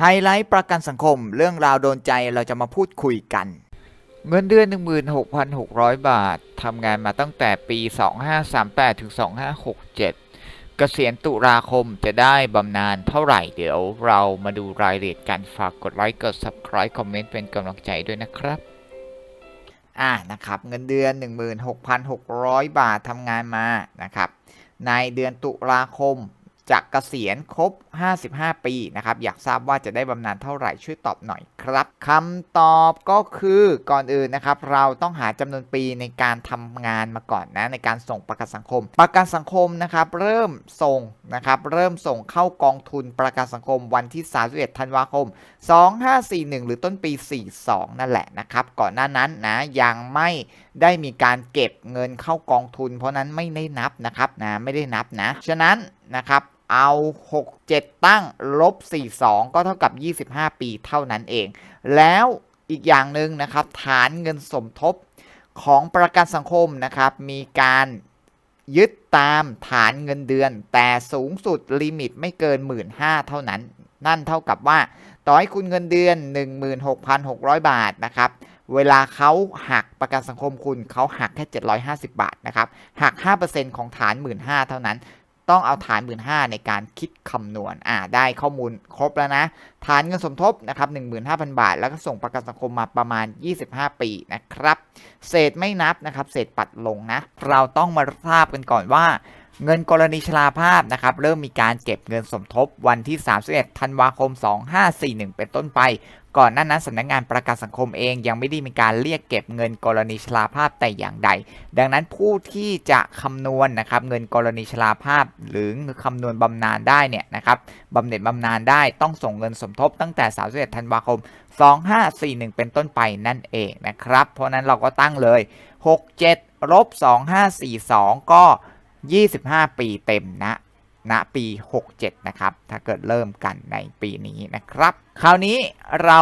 ไฮไลท์ประกันสังคมเรื่องราวโดนใจเราจะมาพูดคุยกัน เงินเดือน 16,600 บาท ทำงานมาตั้งแต่ปี 2538 ถึง 2567 เกษียณตุลาคมจะได้บำนาญเท่าไหร่เดี๋ยวเรามาดูรายละเอียดกันฝากกดไลค์กด Subscribe คอมเมนต์เป็นกำลังใจด้วยนะครับอ่านะครับเงินเดือน 16,600 บาททำงานมานะครับในเดือนตุลาคม จะเกษียณครบ 55 ปีนะครับ อยากทราบว่าจะได้บำนาญเท่าไหร่ช่วยตอบหน่อยครับคำตอบก็คือก่อนอื่นนะครับ เราต้องหาจำนวนปีในการทำงานมาก่อนนะในการส่งประกันสังคม ประกันสังคมนะครับ เริ่มส่งนะครับเริ่มส่งเข้ากองทุนประกันสังคมวันที่ 31 ธันวาคม 2541 หรือต้นปี 42 นั่นแหละนะครับ ก่อนหน้านั้นนะยังไม่ได้มีการเก็บเงินเข้ากองทุน เพราะนั้นไม่ได้นับนะครับนะไม่ได้นับนะ ฉะนั้นนะครับ เอา 6 7 ตั้งลบ 42 ก็เท่ากับ 25 ปีเท่านั้นเอง แล้วอีกอย่างหนึ่งนะครับ ฐานเงินสมทบของประกันสังคมนะครับ มีการยึดตามฐานเงินเดือน แต่สูงสุดลิมิตไม่เกิน 15,000เท่านั้น นั่นเท่ากับว่า ต่อให้คุณเงินเดือน 16,600 บาทนะครับเวลาเขาหักประกันสังคมคุณเขาหักแค่ 750 บาทนะครับหัก 5%ของฐาน 15,000เท่านั้น ต้องเอาฐาน 15,000ในการคิดคำนวณอ่าได้ข้อมูลครบแล้วนะ ฐานเงินสมทบนะครับ15,000 บาท แล้วก็ส่งประกันสังคมมาประมาณ 25 ปีนะครับ เศษไม่นับนะครับ เศษปัดลงนะ เราต้องมาทราบกันก่อนว่า เงินกรณีชราภาพนะครับเริ่มมีการเก็บเงินสมทบวันที่ 31 ธันวาคม 2541 เป็นต้นไป ก่อนหน้านั้นสำนักงานประกันสังคมเองยังไม่ได้มีการเรียกเก็บเงินกรณีชราภาพแต่อย่างใด ดังนั้นผู้ที่จะคำนวณนะครับเงินกรณีชราภาพ หรือคำนวณบำนาญได้เนี่ยนะครับบำเหน็จบำนาญได้ต้องส่งเงินสมทบตั้งแต่ 31 ธันวาคม 2541 เป็นต้นไปนั่นเองนะครับ เพราะนั้นเราก็ตั้งเลย 67ลบ2542 ก็ 25 ปีเต็มนะณปี 67 นะครับ ถ้าเกิดเริ่มกันในปีนี้นะครับ คราวนี้เรา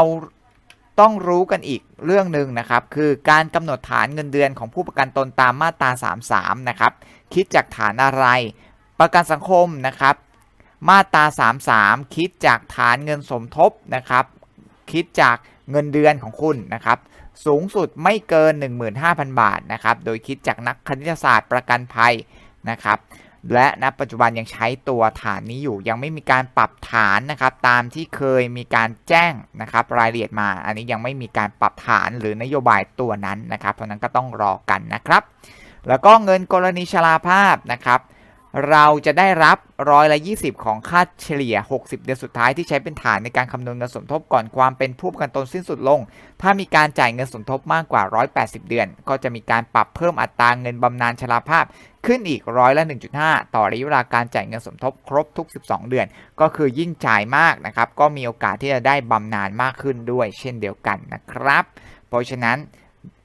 ต้องรู้กันอีกเรื่องหนึ่งนะครับ คือการกำหนดฐานเงินเดือนของผู้ประกันตนตามมาตรา 33 นะครับ คิดจากฐานอะไร ประกันสังคมนะครับ มาตรา 33 คิดจากฐานเงินสมทบนะครับ คิดจากเงินเดือนของคุณนะครับ สูงสุดไม่เกิน 15,000 บาทนะครับ โดยคิดจากนักคณิตศาสตร์ประกันภัย นะครับและณปัจจุบันยังใช้ตัวฐานนี้อยู่ยังไม่มีการปรับฐานนะครับ ตามที่เคยมีการแจ้งนะครับ รายละเอียดมา อันนี้ยังไม่มีการปรับฐานหรือนโยบายตัวนั้นนะครับ เพราะนั้นก็ต้องรอกันนะครับ แล้วก็เงินกรณีชราภาพนะครับ เราจะได้รับร้อยละ20 ของค่าเฉลี่ย 60 เดือนสุดท้ายที่ใช้เป็นฐานในการคำนวณเงินสมทบก่อนความเป็นผู้ประกันตนสิ้นสุดลง ถ้ามีการจ่ายเงินสมทบมากกว่า 180 เดือน ก็จะมีการปรับเพิ่มอัตราเงินบำนาญชราภาพ ขึ้นอีกร้อยละ 1.5 ต่อระยะเวลาการจ่ายเงินสมทบครบทุก 12 เดือน ก็คือยิ่งจ่ายมากนะครับ ก็มีโอกาสที่จะได้บำนาญมากขึ้นด้วย เช่นเดียวกันนะครับ เพราะฉะนั้น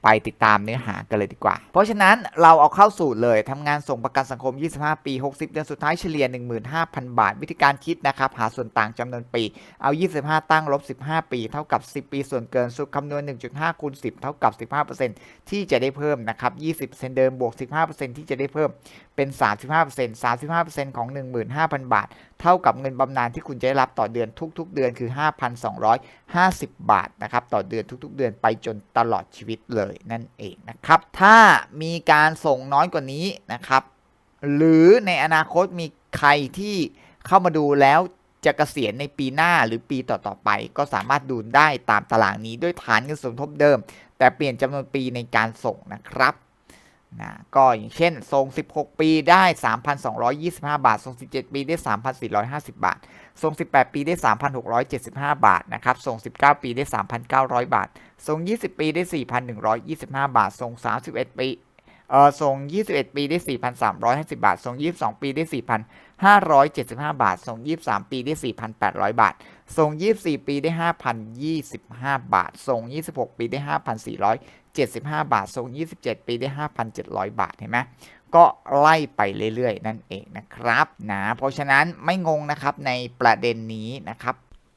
ไปติดตามเนื้อหากันเลยดีกว่า เพราะฉะนั้นเราเอาเข้าสูตรเลยทำงานส่งประกันสังคม 25 ปี 60 เดือนสุดท้ายเฉลี่ย 15,000 บาท วิธีการคิดนะครับ หาส่วนต่างจำนวนปี เอา 25 ตั้งลบ 15 ปี เท่ากับ 10 ปีส่วนเกินสุดคำนวณ 1.5 คูณ 10 เท่ากับ 15%ที่จะได้เพิ่มนะครับ 20%เดิมบวก 15%ที่จะได้เพิ่มเป็น 35% 35%ของ 15,000 บาท เท่ากับเงินบำนาญที่คุณจะได้รับต่อเดือนทุก ๆ เดือนคือ 5,250 บาทนะครับต่อเดือนทุก ๆ เดือนไปจนตลอดชีวิตเลยนั่นเองนะครับ ถ้ามีการส่งน้อยกว่านี้นะครับ หรือในอนาคตมีใครที่เข้ามาดูแล้วจะเกษียณในปีหน้าหรือปีต่อๆไป ก็สามารถดูได้ตามตารางนี้ด้วยฐานเงินสมทบเดิม แต่เปลี่ยนจำนวนปีในการส่งนะครับ นะก็อย่างเช่น ทรง 16 ปีได้ 3,225 บาท ทรง 17 ปีได้ 3,450 บาท ทรง 18 ปีได้ 3,675 บาทนะครับ ทรง 19 ปีได้ 3,900 บาท ทรง 20 ปีได้ 4,125 บาท ทรง 31 ปี เออส่ง 21 ปีได้ 4,350 บาท ส่ง 22 ปีได้ 4,575 บาท ส่ง 23 ปีได้ 4,800 บาท ส่ง 24 ปีได้ 5,025 บาท ส่ง 26 ปีได้ 5,475 บาท ส่ง 27 ปีได้ 5,700 บาท เห็นไหมก็ไล่ไปเรื่อยๆ นั่นเองนะครับนะ เพราะฉะนั้นไม่งงนะครับในประเด็นนี้นะครับ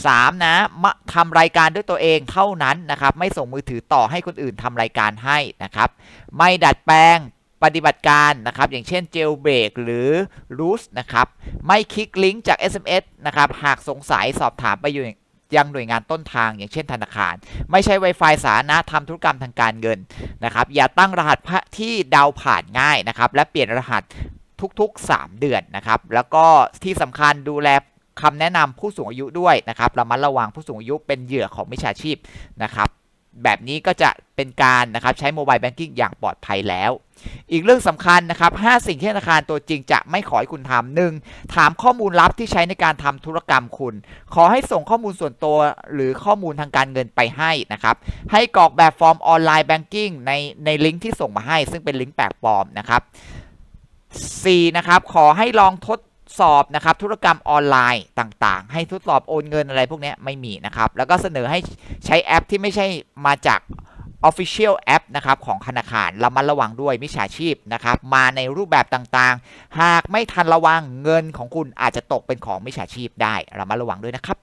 3. นะมาทำรายการด้วยตัวเองเท่านั้นนะครับไม่ส่งมือถือต่อให้คนอื่นทำรายการให้นะครับไม่ดัดแปลงปฏิบัติการนะครับอย่างเช่น jailbreak หรือ root นะครับไม่คลิกลิงก์จาก SMS นะครับหากสงสัยสอบถามไปอยู่ยังหน่วยงานต้นทางอย่างเช่นธนาคาร ไม่ใช่ Wi-Fi สาธารณะทำธุรกรรมทางการเงินนะครับอย่าตั้งรหัสที่เดาผ่านง่ายนะครับและเปลี่ยนรหัสทุกๆ 3 เดือนนะครับแล้วก็ที่สำคัญดูแล คำแนะนำผู้สูงอายุด้วยนะครับระมัดระวังผู้สูงอายุเป็นเหยื่อของมิจฉาชีพนะครับแบบนี้ก็จะเป็นการนะครับใช้โมบายแบงกิ้งอย่างปลอดภัยแล้ว อีกเรื่องสำคัญนะครับ 5 สิ่งที่ธนาคารตัวจริงจะไม่ขอให้คุณทำหนึ่งถามข้อมูลลับที่ใช้ในการทำธุรกรรมคุณ ขอให้ส่งข้อมูลส่วนตัวหรือข้อมูลทางการเงินไปให้นะครับ ให้กรอกแบบฟอร์มออนไลน์แบงกิ้งในในลิงก์ที่ส่งมาให้ ซึ่งเป็นลิงก์แปลกปลอมนะครับ 4. นะครับ ขอให้ลองทด สอบนะครับธุรกรรมออนไลน์ต่างๆ ให้ทดสอบโอนเงินอะไรพวกนี้ไม่มีนะครับ แล้วก็เสนอให้ใช้แอปที่ไม่ใช่มาจาก Official App นะครับของธนาคารระมัดระวังด้วยมิจฉาชีพนะครับมาในรูปแบบต่างๆ หากไม่ทันระวังเงินของคุณอาจจะตกเป็นของมิจฉาชีพได้ระมัดระวังด้วยนะครับ